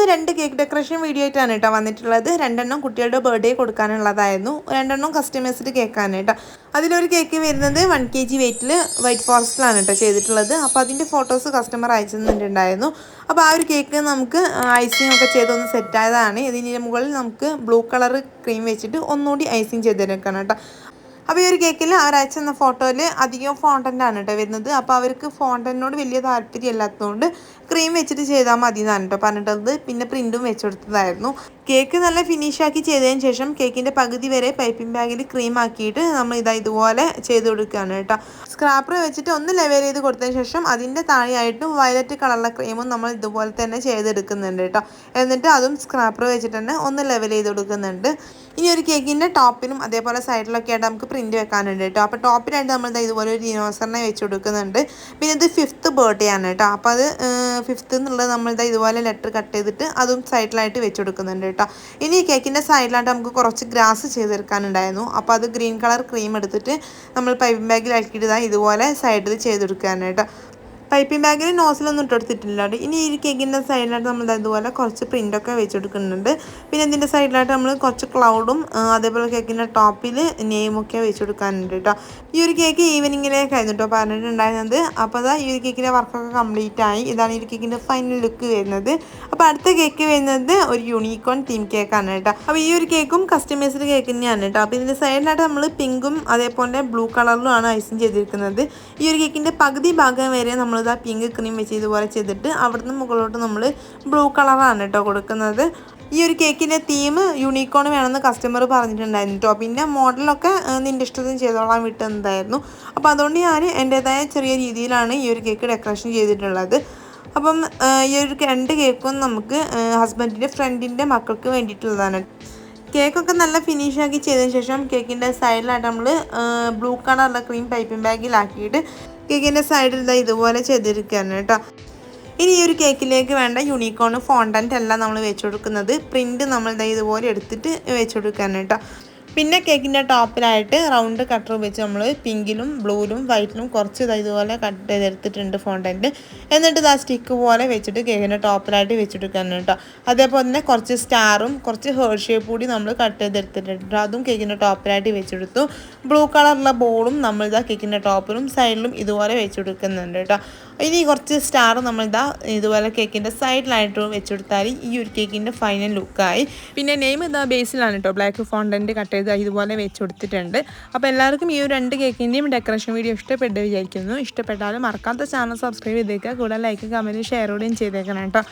ഇന്ന് രണ്ട് cake decoration video ആയിട്ടാണ് കേട്ടോ വന്നിട്ടുള്ളത്. രണ്ടെണ്ണം കുട്ടികളുടെ ബർത്ത്ഡേ കൊടുക്കാനുള്ളതായിരുന്നു. രണ്ടെണ്ണം കസ്റ്റമേഴ്സിന് കേക്കാണ് കേട്ടോ. അതിലൊരു കേക്ക് വരുന്നത് വൺ കെ ജി വെയിറ്റിൽ വൈറ്റ് ഫോറസ്റ്റിലാണ് കേട്ടോ ചെയ്തിട്ടുള്ളത്. അപ്പോൾ അതിന്റെ ഫോട്ടോസ് കസ്റ്റമർ അയച്ചു തന്നിട്ടുണ്ടായിരുന്നു അപ്പോൾ ആ ഒരു കേക്ക് നമുക്ക് ഐസിങ് ഒക്കെ ചെയ്തൊന്ന് സെറ്റായതാണ് ഇതിന്റെ മുകളിൽ നമുക്ക് ബ്ലൂ കളർ ക്രീം വെച്ചിട്ട് ഒന്നുകൂടി ഐസിങ് ചെയ്തെടുക്കണം കേട്ടോ. അപ്പോൾ ഈ ഒരു കേക്കിൽ അവർ അയച്ചെന്ന ഫോട്ടോയിൽ അധികം ഫോണ്ടന്റ് കേട്ടോ വരുന്നത്. അപ്പോൾ അവർക്ക് ഫോണ്ടനോട് വലിയ താല്പര്യം ഇല്ലാത്തതുകൊണ്ട് ക്രീം വെച്ചിട്ട് ചെയ്താൽ മതി എന്നാണ് കേട്ടോ പറഞ്ഞിട്ടത്. പിന്നെ പ്രിന്റും വെച്ചെടുത്തതായിരുന്നു. കേക്ക് നല്ല ഫിനിഷ് ആക്കി ചെയ്തതിന് ശേഷം കേക്കിന്റെ പകുതി വരെ പൈപ്പിംഗ് ബാഗിൽ ക്രീം ആക്കിയിട്ട് നമ്മൾ ഇതാ ഇതുപോലെ ചെയ്ത് കൊടുക്കുകയാണ് കേട്ടോ സ്ക്രാപ്പർ വെച്ചിട്ട് ഒന്ന് ലെവൽ ചെയ്ത് കൊടുത്തതിന് ശേഷം അതിന്റെ താഴെയായിട്ട് വയലറ്റ് കളറിലെ ക്രീമും നമ്മൾ ഇതുപോലെ തന്നെ ചെയ്തെടുക്കുന്നുണ്ട് കേട്ടോ എന്നിട്ട് അതും സ്ക്രാപ്പർ വെച്ചിട്ട് തന്നെ ഒന്ന് ലെവൽ ചെയ്ത് കൊടുക്കുന്നുണ്ട്. ഇനി ഒരു കേക്കിന്റെ ടോപ്പിനും അതേപോലെ സൈഡിലൊക്കെ ആയിട്ട് നമുക്ക് പ്രിന്റ് വെക്കാനുണ്ട് കേട്ടോ അപ്പോൾ ടോപ്പിലായിട്ട് നമ്മൾ ഇതാ ഇതുപോലെ ഒരു ദിനോസറിനെ വെച്ച് കൊടുക്കുന്നുണ്ട്. പിന്നെ ഇത് ഫിഫ്ത്ത് ബർത്ത്ഡേ ആണ് കേട്ടോ അപ്പോൾ അത് ഫിഫ്ത്ത് എന്നുള്ളത് നമ്മളുടെ ഇതുപോലെ ലെറ്റർ കട്ട് ചെയ്തിട്ട് അതും സൈഡിലായിട്ട് വെച്ച് കൊടുക്കുന്നുണ്ട് കേട്ടോ. ഇനി ഈ കേക്കിന്റെ സൈഡിലായിട്ട് നമുക്ക് കുറച്ച് ഗ്രാസ് ചെയ്തെടുക്കാനുണ്ടായിരുന്നു. അപ്പോൾ അത് ഗ്രീൻ കളർ ക്രീം എടുത്തിട്ട് നമ്മൾ പൈപ്പിംഗ് ബാഗിൽ ആക്കിയിട്ട് ഇതുപോലെ സൈഡിൽ ചെയ്തെടുക്കാനായിട്ട് പൈപ്പിംഗ് ബാഗിൽ നോസിലൊന്നും ഇട്ടെടുത്തിട്ടില്ല ഇനി ഈ കേക്കിന്റെ സൈഡിലായിട്ട് നമ്മൾ ഇതുപോലെ കുറച്ച് പ്രിന്റൊക്കെ വെച്ചെടുക്കുന്നുണ്ട് പിന്നെ ഇതിന്റെ സൈഡിലായിട്ട് നമ്മൾ കുറച്ച് ക്ലൗഡും അതേപോലെ കേക്കിന്റെ ടോപ്പിൽ നെയിമൊക്കെ വെച്ച് കൊടുക്കാനുണ്ട് കേട്ടോ. ഈ ഒരു കേക്ക് ഈവനിങ്ങിലേക്കായിരുന്നു കേട്ടോ പറഞ്ഞിട്ടുണ്ടായിരുന്നത്. അപ്പോൾ അതാ ഈ ഒരു കേക്കിന്റെ വർക്കൊക്കെ കംപ്ലീറ്റ് ആയി. ഇതാണ് ഈ കേക്കിന്റെ ഫൈനൽ ലുക്ക് വരുന്നത്. അപ്പോൾ അടുത്ത കേക്ക് വരുന്നത് ഒരു യൂണിക്കോൺ തീം കേക്കാണ് കേട്ടോ. അപ്പോൾ ഈ ഒരു കേക്കും കസ്റ്റമൈസ്ഡ് കേക്ക് തന്നെയാണ് കേട്ടോ. അപ്പോൾ ഇതിന്റെ സൈഡിലായിട്ട് നമ്മൾ പിങ്കും അതേപോലെ ബ്ലൂ കളറിലുമാണ് ഐസിങ് ചെയ്തിരിക്കുന്നത്. ഈ ഒരു കേക്കിന്റെ പകുതി ഭാഗം വരെ നമ്മൾ നമ്മളിതാ പിങ്ക് ക്രീം വെച്ച് ഇതുപോലെ ചെയ്തിട്ട് അവിടുന്ന് മുകളിലോട്ട് നമ്മൾ ബ്ലൂ കളറാണ് കേട്ടോ കൊടുക്കുന്നത്. ഈ ഒരു കേക്കിന്റെ തീം യൂണിക്കോൺ വേണമെന്ന് കസ്റ്റമർ പറഞ്ഞിട്ടുണ്ടായിരുന്നു കേട്ടോ പിന്നെ മോഡലൊക്കെ നിന്റെ ഇഷ്ടത്തിന് ചെയ്തോളാൻ വിട്ടുന്നതായിരുന്നു അപ്പോൾ അതുകൊണ്ട് ഞാൻ എന്റേതായ ചെറിയ രീതിയിലാണ് ഈ ഒരു കേക്ക് ഡെക്കറേഷൻ ചെയ്തിട്ടുള്ളത്. അപ്പം ഈ ഒരു രണ്ട് കേക്കും നമുക്ക് ഹസ്ബൻഡിന്റെ ഫ്രണ്ടിന്റെ മക്കൾക്ക് വേണ്ടിയിട്ടുള്ളതാണ്. കേക്കൊക്കെ നല്ല ഫിനിഷ് ആക്കി ചെയ്തതിന് ശേഷം കേക്കിന്റെ സൈഡിലായിട്ട് നമ്മൾ ബ്ലൂ കളറുള്ള ക്രീം പൈപ്പിംഗ് ബാഗിലാക്കിയിട്ട് കേക്കിന്റെ സൈഡിൽ ഇതാ ഇതുപോലെ ചെയ്തിരിക്കുകയാണ് കേട്ടോ. ഇനി ഈ ഒരു കേക്കിലേക്ക് വേണ്ട യൂണിക്കോൺ ഫോണ്ടന്റ് അല്ല നമ്മൾ വെച്ച് കൊടുക്കുന്നത് പ്രിന്റ് നമ്മൾ ഇതാ ഇതുപോലെ എടുത്തിട്ട് വെച്ച് കൊടുക്കുകയാണ് കേട്ടോ. പിന്നെ കേക്കിന്റെ ടോപ്പിലായിട്ട് റൗണ്ട് കട്ടർ വെച്ച് നമ്മൾ പിങ്കിലും ബ്ലൂലും വൈറ്റിലും കുറച്ച് ഇതുപോലെ കട്ട് ചെയ്തെടുത്തിട്ടുണ്ട് ഫോണ്ടന്റ്. എന്നിട്ട് ആ സ്റ്റിക്ക് പോലെ വെച്ചിട്ട് കേക്കിന്റെ ടോപ്പിലായിട്ട് വെച്ചെടുക്കാൻ കേട്ടോ. അതേപോലെ തന്നെ കുറച്ച് സ്റ്റാറും കുറച്ച് ഹേർഷേപ്പ് കൂടി നമ്മൾ കട്ട് ചെയ്തെടുത്തിട്ടുണ്ട് അതും കേക്കിന്റെ ടോപ്പിലായിട്ട് വെച്ചെടുത്തു ബ്ലൂ കളറുള്ള ബോളും നമ്മളിതാ കേക്കിന്റെ ടോപ്പിലും സൈഡിലും ഇതുപോലെ വെച്ചെടുക്കുന്നുണ്ട് കേട്ടോ. ഇനി കുറച്ച് സ്റ്റാർ നമ്മളിതാ ഇതുപോലെ കേക്കിന്റെ സൈഡിലായിട്ട് വെച്ചെടുത്താൽ ഈ ഒരു കേക്കിന്റെ ഫൈനൽ ലുക്കായി. പിന്നെ നെയിം ഇതാ ബേസിലാണ് കേട്ടോ. ബ്ലാക്ക് ഫോണ്ടന്റ് കട്ട് ചെയ്ത് ഇതുപോലെ വെച്ച് കൊടുത്തിട്ടുണ്ട്. അപ്പോൾ എല്ലാവർക്കും ഈ ഒരു രണ്ട് കേക്കിന്റെയും ഡെക്കറേഷൻ വീഡിയോ ഇഷ്ടപ്പെട്ട് വിചാരിക്കുന്നു. ഇഷ്ടപ്പെട്ടാലും മറക്കാത്ത ചാനൽ സബ്സ്ക്രൈബ് ചെയ്തേക്കുക. കൂടെ ലൈക്ക് കമന്റ് ഷെയർ കൂടെയും ചെയ്തേക്കണം കേട്ടോ.